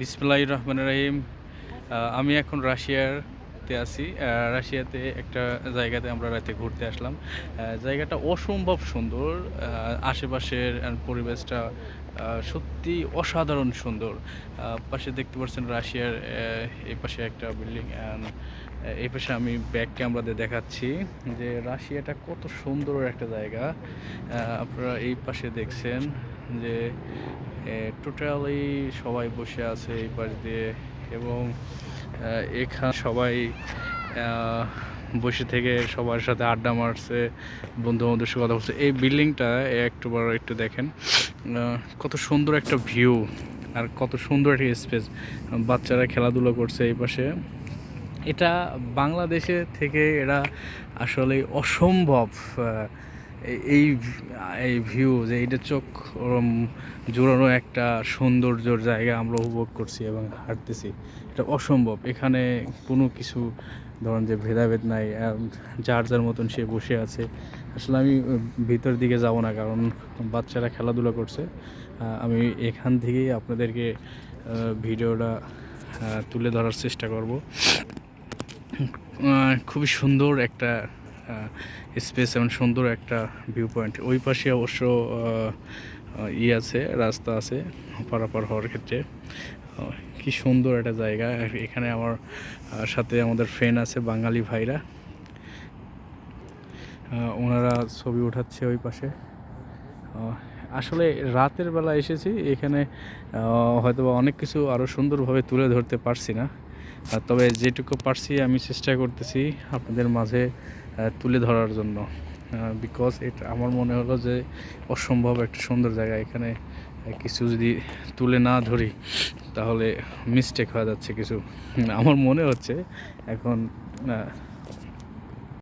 বিসমিল্লাহির রহমান রহিম। আমি এখন রাশিয়াতে আছি। রাশিয়াতে একটা জায়গাতে আমরা রাতে ঘুরতে আসলাম। জায়গাটা অসম্ভব সুন্দর। আশেপাশের পরিবেশটা সত্যি অসাধারণ সুন্দর। পাশে দেখতে পাচ্ছেন রাশিয়ার এই পাশে একটা বিল্ডিং এই পাশে আমি ব্যাক ক্যামেরাতে দেখাচ্ছি যে রাশিয়াটা কত সুন্দর একটা জায়গা। আপনারা এই পাশে দেখছেন যে টোটালি সবাই বসে আছে এই পাশ দিয়ে এবং এখানে সবাই বসে থেকে সবার সাথে আড্ডা মারছে বন্ধু বান্ধবের সাথে কথা বলছে। এই বিল্ডিংটা একটু বড়, একটু দেখেন। কত সুন্দর একটা ভিউ আর কত সুন্দর একটা স্পেস বাচ্চারা খেলাধুলা করছে এই পাশে। এটা বাংলাদেশে থেকে এরা আসলে অসম্ভব এই- এই ভিউ যে এইটা চোখ ওরম জোরানো একটা সৌন্দর্যর জায়গা আমরা উপভোগ করছি এবং হাঁটতেছি। এটা অসম্ভব। এখানে কোনো কিছু ধরেন যে ভেদাভেদ নাই যার যার মতন সে বসে আছে। আসলে আমি ভিতর দিকে যাব না কারণ বাচ্চারা খেলাধুলা করছে। আমি এখান থেকেই আপনাদেরকে ভিডিওটা তুলে ধরার চেষ্টা করব। খুবই সুন্দর একটা স্পেস এবং সুন্দর একটা ভিউ পয়েন্ট ওই পাশে অবশ্য ই আছে, রাস্তা আছে, পারাপার হওয়ার ক্ষেত্রে। কি সুন্দর একটা জায়গা। এখানে আমার সাথে আমাদের ফ্রেন্ড আছে, বাঙালি ভাইরা। ওনারা ছবি উঠাচ্ছে ওই পাশে। আসলে রাতের বেলা এসেছি, এখানে হয়তো অনেক কিছু আরও সুন্দরভাবে তুলে ধরতে পারছি না। তবে যেটুকু পারছি আমি চেষ্টা করতেছি আপনাদের মাঝে তুলে ধরার জন্য। বিকজ এটা আমার মনে হলো যে অসম্ভব একটা সুন্দর জায়গা। এখানে কিছু যদি তুলে না ধরি, তাহলে মিস্টেক হয়ে যাচ্ছে কিছু। আমার মনে হচ্ছে এখন